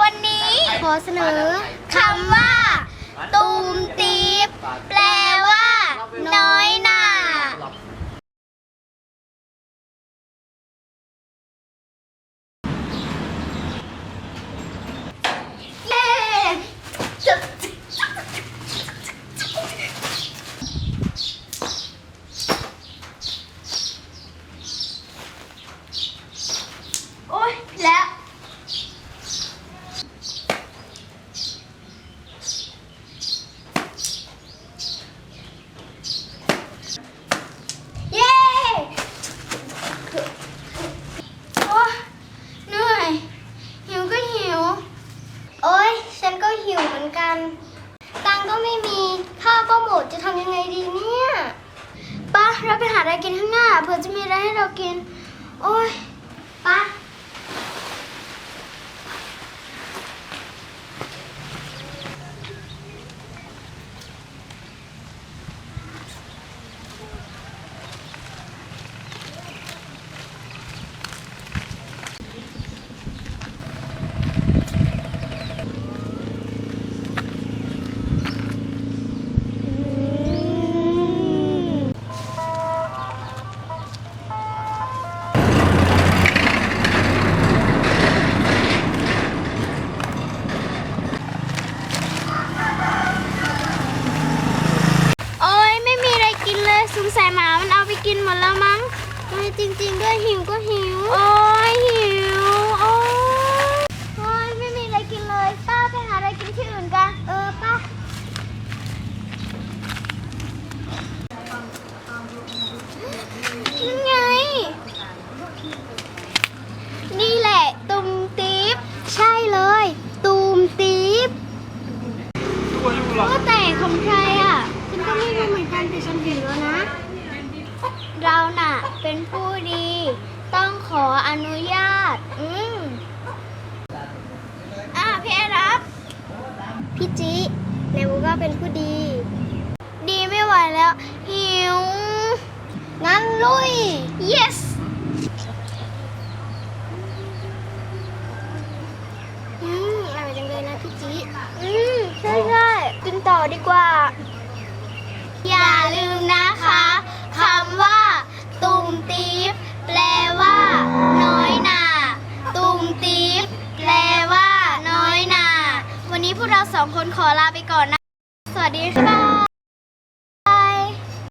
วันนี้ ขอเสนอคำว่า ตูมตีบแปลว่า น้อยหน่า เย้โอ๊ยแล้ว เย้โอ้เหนื่อย หิวก็หิว โอ๊ย ฉันก็หิวเหมือนกัน ตังก็ไม่มีข้าวก็หมดจะทำยังไงดีเนี่ยป้าเราไปหาอะไรกินข้างหน้าเผื่อจะมีอะไรให้เรากิน โอ้ยไป้า โอ๊ย ไม่มีอะไรกินเลยส งสัยหมามันเอาไปกินหมดแล้วมั้งโอ้ยจริง ๆ ด้วยหิวก็หิว โอ๊ยหิว โอ๊ยโอ๊ยไม่มีอะไรกินเลย ป้าไปหาอะไรกินที่อื่นกัน เออป้านั่นไง นี่แหละตุมตีบใช่เลย ตูมตีบว่าแต่ของใครอะ ฉันก็ไม่รู้เหมือนกันแต่ฉันเห็นแล้วนะ เราน่ะ เป็นผู้ดี ต้องขออนุญาต อืมอะพี่แอรับ พี่จิในบูก็เป็นผู้ดี ดีไม่ไหวแล้ว หิว งั้นลุย yes อืมอร่อยจังเลยนะพี่จิอืมใช่ใช่กินต่อ ดีกว่า อย่าลืมนะคะคำว่า ตุ่มตีบแปลว่า น้อยหนาตุ่มตีบแปลว่า น้อยหนาวันนี้พวกเราสองคนขอลาไปก่อนนะ สวัสดีค่ะ